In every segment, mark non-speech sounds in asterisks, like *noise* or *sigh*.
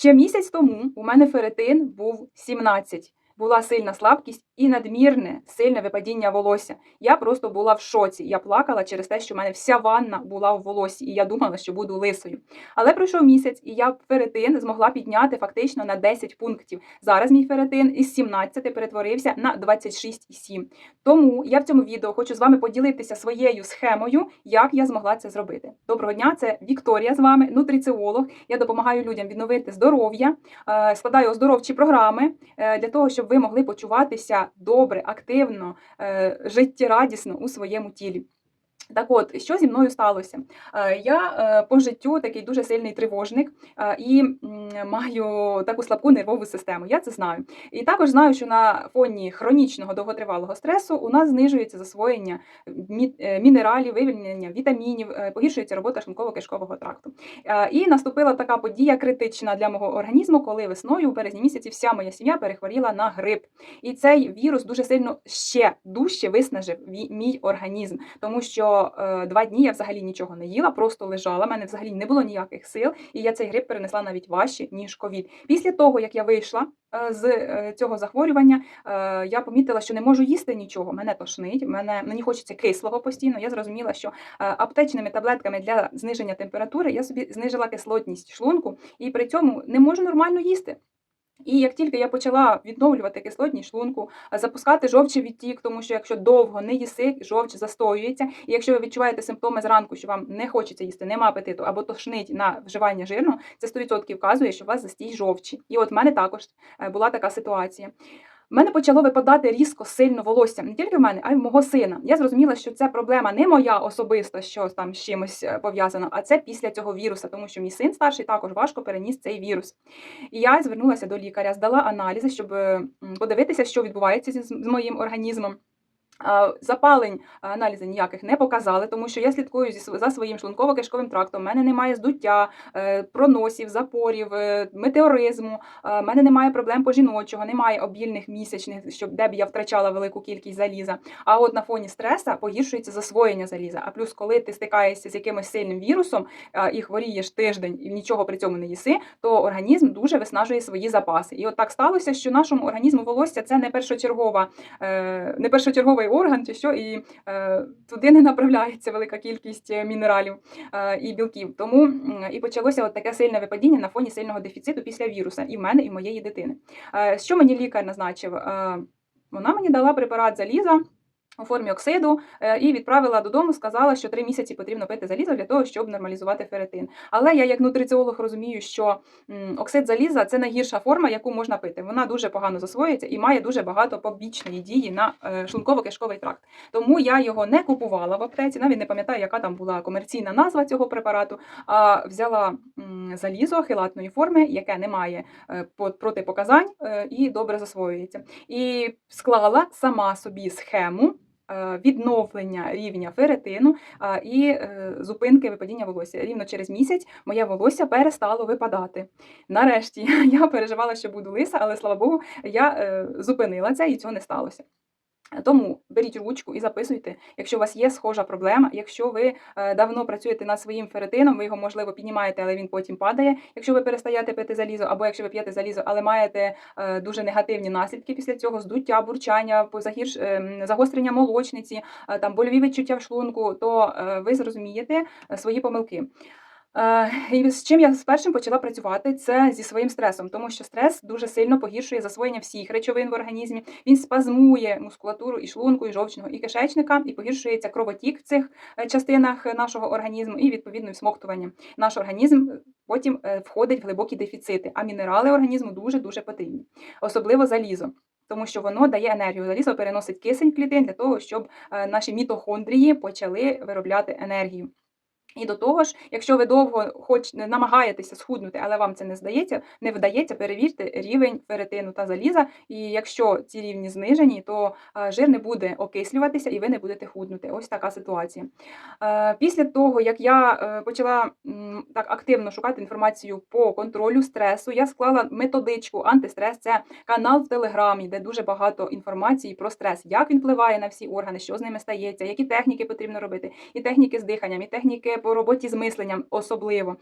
Ще місяць тому у мене феретин був 17. Була сильна слабкість і надмірне сильне випадіння волосся. Я просто була в шоці. Я плакала через те, що в мене вся ванна була в волосі, і я думала, що буду лисою. Але пройшов місяць, і я ферритин змогла підняти фактично на 10 пунктів. Зараз мій ферритин із 17 перетворився на 26,7. Тому я в цьому відео хочу з вами поділитися своєю схемою, як я змогла це зробити. Доброго дня, це Вікторія з вами, нутриціолог. Я допомагаю людям відновити здоров'я, е, складаю оздоровчі програми е, для того, щоб ви могли почуватися добре, активно, е, життєрадісно у своєму тілі. Так от, що зі мною сталося? Е, Я е, по життю такий дуже сильний тривожник е, і маю таку слабку нервову систему. Я це знаю. І також знаю, що на фоні хронічного довготривалого стресу у нас знижується засвоєння мінералів, вивільнення вітамінів, погіршується робота шлунково-кишкового тракту. І наступила така подія критична для мого організму, коли весною у березні місяці вся моя сім'я перехворіла на грип. І цей вірус дуже сильно ще дужче виснажив мій організм, тому що е, два дні я взагалі нічого не їла, просто лежала. мене взагалі не було ніяких сил, і я цей грип перенесла навіть важче ніж ковід. Після того, як я вийшла е, з е, цього захворювання, е, я помітила, що не можу їсти нічого. Мене тошнить, мене мені хочеться кислого постійно. Я зрозуміла, що аптечними таблетками для зниження температури я собі знижила кислотність шлунку і при цьому не можу нормально їсти. І як тільки я почала відновлювати кислотність шлунку, запускати жовчий відтік, тому що якщо довго не їси, жовч застоюється. І якщо ви відчуваєте симптоми зранку, що вам не хочеться їсти, нема апетиту або тошнить на вживання жирного, це 100% вказує, що у вас застій жовчі. І от в мене також е, була така ситуація. В мене почало випадати різко сильно волосся не тільки в мене, а й в мого сина. Я зрозуміла, що це проблема не моя особиста, що там з чимось е, пов'язано, а це після цього віруса, тому що мій син старший також важко переніс цей вірус. І я звернулася до лікаря, здала аналізи, щоб е, подивитися, що відбувається з моїм організмом. Запалень аналізи ніяких не показали, тому що я слідкую за своїм шлунково-кишковим трактом. У мене немає здуття, е, проносів, запорів, е, метеоризму. У мене немає проблем по жіночого, немає обільних місячних, щоб де б я втрачала велику кількість заліза. А от на фоні стреса погіршується засвоєння заліза. А плюс, коли ти стикаєшся з якимось сильним вірусом і хворієш тиждень і нічого при цьому не їси, то організм дуже виснажує свої запаси. І от так сталося, що нашому організму волосся це не першочергова, е, не першочерговий орган, чи що, і е, туди не направляється велика кількість е, мінералів е, і білків. Тому і почалося от таке сильне випадіння на фоні сильного дефіциту після віруса і в мене, і моєї дитини. Що мені лікар назначив? Вона мені дала препарат заліза. У формі оксиду е, і відправила додому, сказала, що три місяці потрібно пити залізо для того, щоб нормалізувати ферритин. Але я, як нутриціолог, розумію, що оксид заліза це найгірша форма, яку можна пити. Вона дуже погано засвоюється і має дуже багато побічної дії на е, шлунково-кишковий тракт. Тому я його не купувала в аптеці, навіть не пам'ятаю, яка там була комерційна назва цього препарату. А взяла залізо хилатної форми, яке не має е, по- протипоказань і добре засвоюється. І склала сама собі схему. Е, Відновлення рівня феретину і е, зупинки випадіння волосся. Рівно через місяць моє волосся перестало випадати. Нарешті *laughs* я переживала, що буду лиса, але слава Богу, я е, зупинила це і цього не сталося. Тому беріть ручку і записуйте, якщо у вас є схожа проблема, якщо ви е, давно працюєте над своїм ферритином, ви його можливо піднімаєте, але він потім падає. Якщо ви перестаєте пити залізо, або якщо ви п'єте залізо, але маєте е, дуже негативні наслідки після цього, здуття, бурчання, загірш, ем, загострення молочниці, е, там больові відчуття в шлунку, то е, ви зрозумієте е, свої помилки. Е, І з чим я спершу почала працювати, це зі своїм стресом, тому що стрес дуже сильно погіршує засвоєння всіх речовин в організмі. Він спазмує мускулатуру і шлунку, і жовчного, і кишечника, і погіршується кровотік в цих е, частинах нашого організму, і відповідно всмоктування. Наш організм е, потім входить в глибокі дефіцити, а мінерали організму дуже дуже потрібні, особливо залізо. Тому що воно дає енергію. Залізо переносить кисень клітин для того, щоб наші мітохондрії почали виробляти енергію. І до того ж, якщо ви довго хоч намагаєтеся схуднути, але вам це не здається, не вдається, перевірте рівень ферритину та заліза. І якщо ці рівні знижені, то е, жир не буде окислюватися і ви не будете худнути. Ось така ситуація. Е, Після того, як я е, почала так активно шукати інформацію по контролю стресу, я склала методичку антистрес. Це канал в Телеграмі, де дуже багато інформації про стрес, як він впливає на всі органи, що з ними стається, які техніки потрібно робити, і техніки з диханням, і техніки по роботі з мисленням особливо.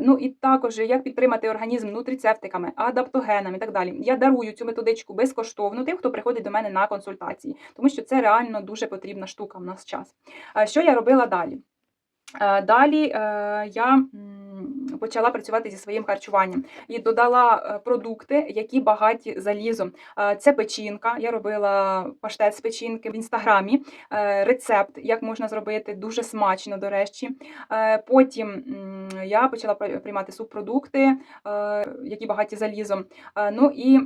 Ну і також як підтримати організм нутрицептиками, адаптогенами і так далі. Я дарую цю методичку безкоштовно тим, хто приходить до мене на консультації, тому що це реально дуже потрібна штука в нас час. Що я робила далі? Далі е, я почала працювати зі своїм харчуванням і додала е, продукти, які багаті залізом. Е, Це печінка. Я робила паштет з печінки в інстаграмі. е, Рецепт, як можна зробити, дуже смачно, до речі. Потім я почала приймати субпродукти, які багаті залізом. Ну і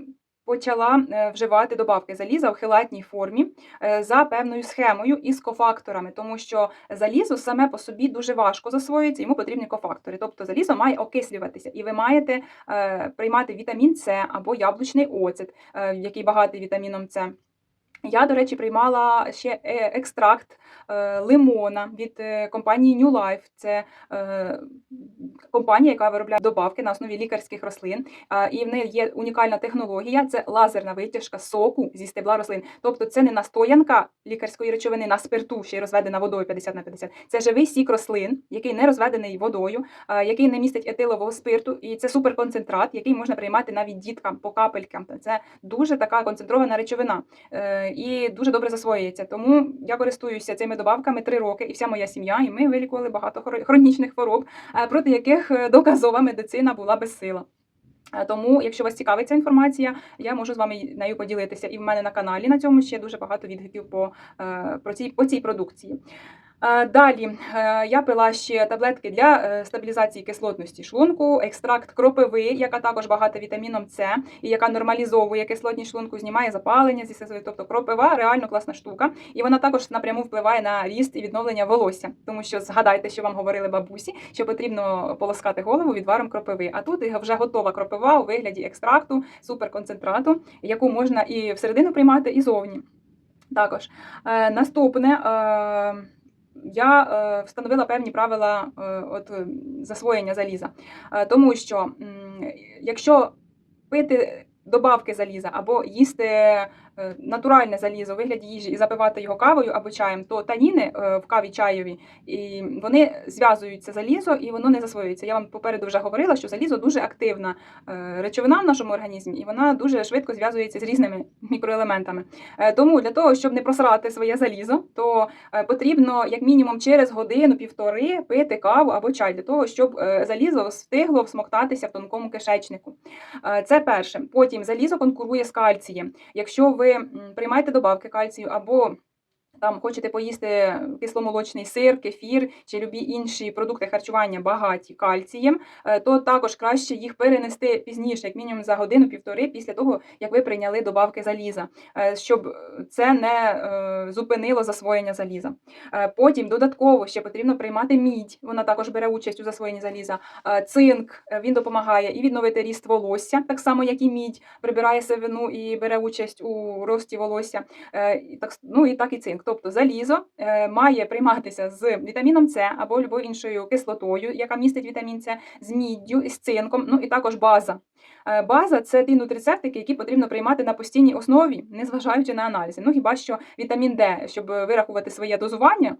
почала е, вживати добавки заліза в хелатній формі е, за певною схемою із кофакторами, тому що залізо саме по собі дуже важко засвоюється, йому потрібні кофактори. Тобто залізо має окислюватися, і ви маєте е, приймати вітамін С або яблучний оцет, який багатий вітаміном С. Я, до речі, приймала ще е, екстракт е, лимона від е, компанії New Life. Це компанія, яка виробляє добавки на основі лікарських рослин. І в неї є унікальна технологія це лазерна витяжка соку зі стебла рослин. Тобто це не настоянка лікарської речовини на спирту, ще й розведена водою 50 на 50. Це живий сік рослин, який не розведений водою, який не містить етилового спирту, і це суперконцентрат, який можна приймати навіть діткам по капелькам. Це дуже така концентрована речовина і дуже добре засвоюється. Тому я користуюся цими добавками три роки, і вся моя сім'я, і ми вилікували багато хронічних хвороб, е, проти яких е, доказова медицина була безсила. Е, Тому, якщо вас цікавить ця інформація, я можу з вами нею поділитися. І в мене на каналі на цьому ще дуже багато відгуків по, про цій, по цій продукції. Е, Далі е, я пила ще таблетки для е, стабілізації кислотності шлунку, екстракт кропиви, яка також багата вітаміном С і яка нормалізовує кислотність шлунку, знімає запалення зі слизової. Тобто кропива реально класна штука, і вона також напряму впливає на ріст і відновлення волосся. Тому що згадайте, що вам говорили бабусі, що потрібно полоскати голову відваром кропиви. А тут вже готова кропива у вигляді екстракту, суперконцентрату, яку можна і всередину приймати, і зовні. Також наступне. Я е, встановила певні правила е, от, засвоєння заліза, Е, тому що якщо пити добавки заліза або їсти натуральне залізо у вигляді їжі і запивати його кавою або чаєм, то таніни е, в каві чаєві і вони зв'язуються залізо і воно не засвоюється. Я вам попереду вже говорила, що залізо дуже активна е, речовина в нашому організмі, і вона дуже швидко зв'язується з різними *laughs* мікроелементами. Е, Тому для того, щоб не просрати своє залізо, то е, потрібно як мінімум через годину-півтори пити каву або чай для того, щоб е, залізо встигло всмоктатися в тонкому кишечнику. Е, Це перше. Потім залізо конкурує з кальцієм. Якщо ви м, приймаєте добавки кальцію або там хочете поїсти кисломолочний сир, кефір чи любі інші продукти харчування багаті кальцієм, е, то також краще їх перенести пізніше, як мінімум за годину-півтори після того, як ви прийняли добавки заліза, е, щоб це не е, зупинило засвоєння заліза. Потім додатково ще потрібно приймати мідь. Вона також бере участь у засвоєнні заліза. Цинк він допомагає і відновити ріст волосся, так само як і мідь прибирає сивину і бере участь у рості волосся. Ну і так і цинк. Тобто залізо е, має прийматися з вітаміном С або любою іншою кислотою, яка містить вітамін С, з міддю, з цинком, ну і також база. Е, База це ті нутрицептики, які потрібно приймати на постійній основі, незважаючи на аналізи. Ну хіба що вітамін Д, щоб вирахувати своє дозування.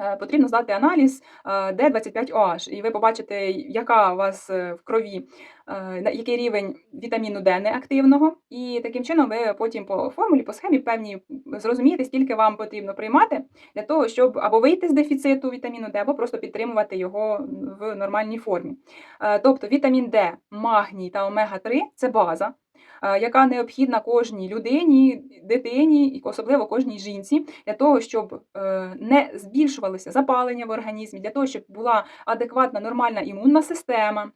Е, Потрібно здати аналіз е, D25OH, і ви побачите, яка у вас е, в крові, е, який рівень вітаміну Д неактивного. І таким чином ви потім по формулі, по схемі певні зрозумієте, скільки вам потрібно приймати для того, щоб або вийти з дефіциту вітаміну Д, або просто підтримувати його в нормальній формі. Тобто вітамін Д, магній та омега-3 це база. Е, Яка необхідна кожній людині, дитині і особливо кожній жінці для того, щоб е, не збільшувалося запалення в організмі, для того, щоб була адекватна нормальна імунна система,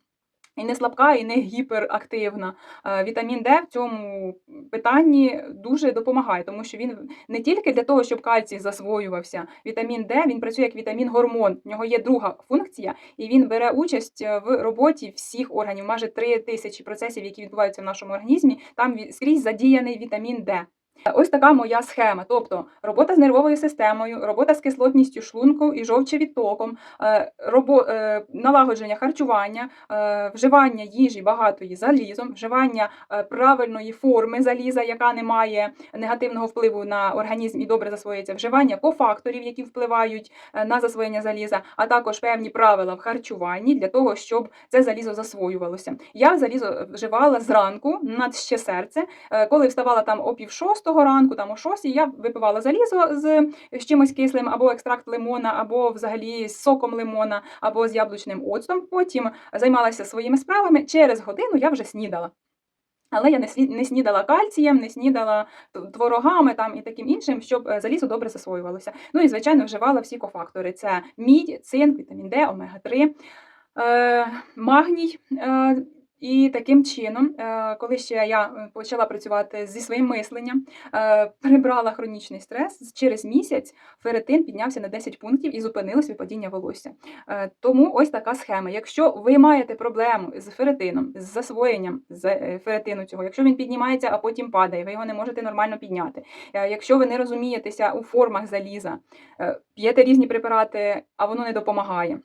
і не слабка, і не гіперактивна. Е, Вітамін Д в цьому питанні дуже допомагає, тому що він не тільки для того, щоб кальцій засвоювався. Вітамін Д він працює як вітамін-гормон. В нього є друга функція, і він бере участь е, в роботі всіх органів. Майже три тисячі процесів, які відбуваються в нашому організмі. Там скрізь задіяний вітамін Д. Ось така моя схема. Тобто робота з нервовою системою, робота з кислотністю шлунку і жовчовідтоком, е, робо, е, налагодження харчування, е, вживання їжі багатої залізом, вживання правильної форми заліза, яка не має негативного впливу на організм і добре засвоюється, вживання кофакторів, які впливають на засвоєння заліза, а також певні правила в харчуванні для того, щоб це залізо засвоювалося. Я залізо вживала зранку над ще серце. Коли вставала там о пів шостого ранку, там о шостій, я випивала залізо з, з чимось кислим, або екстракт лимона, або взагалі з соком лимона, або з яблучним оцтом. Потім займалася своїми справами. Через годину я вже снідала. Але я не снідала кальцієм, не снідала творогами там і таким іншим, щоб е, залізо добре засвоювалося. Ну і звичайно вживала всі кофактори: це мідь, цинк, вітамін Д, омега 3 е, магній. І таким чином, е, коли ще я е, почала працювати зі своїм мисленням, е, прибрала хронічний стрес, через місяць феретин піднявся на 10 пунктів і зупинилось випадіння волосся. Тому ось така схема. Якщо ви маєте проблему з феретином, з засвоєнням з феретину цього, якщо він піднімається, а потім падає, ви його не можете нормально підняти. Якщо ви не розумієтеся у формах заліза, п'єте різні препарати, а воно не допомагає.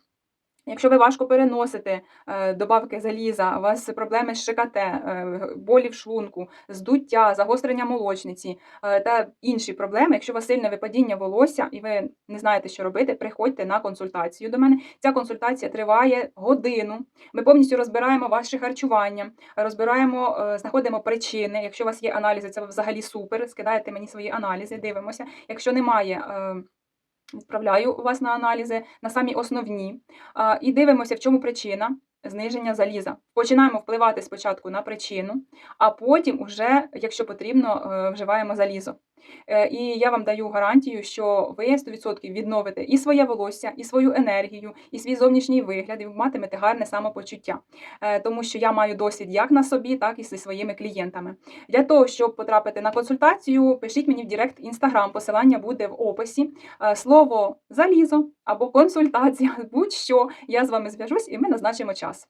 Якщо ви важко переносите е, добавки заліза, у вас проблеми з ШКТ, е, болі в шлунку, здуття, загострення молочниці е, та інші проблеми, якщо у вас сильне випадіння волосся і ви не знаєте, що робити, приходьте на консультацію до мене. Ця консультація триває годину. Ми повністю розбираємо ваше харчування, розбираємо, знаходимо причини. Якщо у вас є аналізи, це взагалі супер. Скидаєте мені свої аналізи, дивимося. Якщо немає. Відправляю вас на аналізи на самі основні і дивимося, в чому причина зниження заліза. Починаємо впливати спочатку на причину, а потім, уже, якщо потрібно, е, вживаємо залізо. Е, І я вам даю гарантію, що ви 100% відновите і своє волосся, і свою енергію, і свій зовнішній вигляд, і матимете гарне самопочуття. Е, Тому що я маю досвід як на собі, так і зі своїми клієнтами. Для того, щоб потрапити на консультацію, пишіть мені в Директ Інстаграм, посилання буде в описі. Е, Слово залізо або консультація, *laughs* будь-що, я з вами зв'яжусь і ми назначимо час.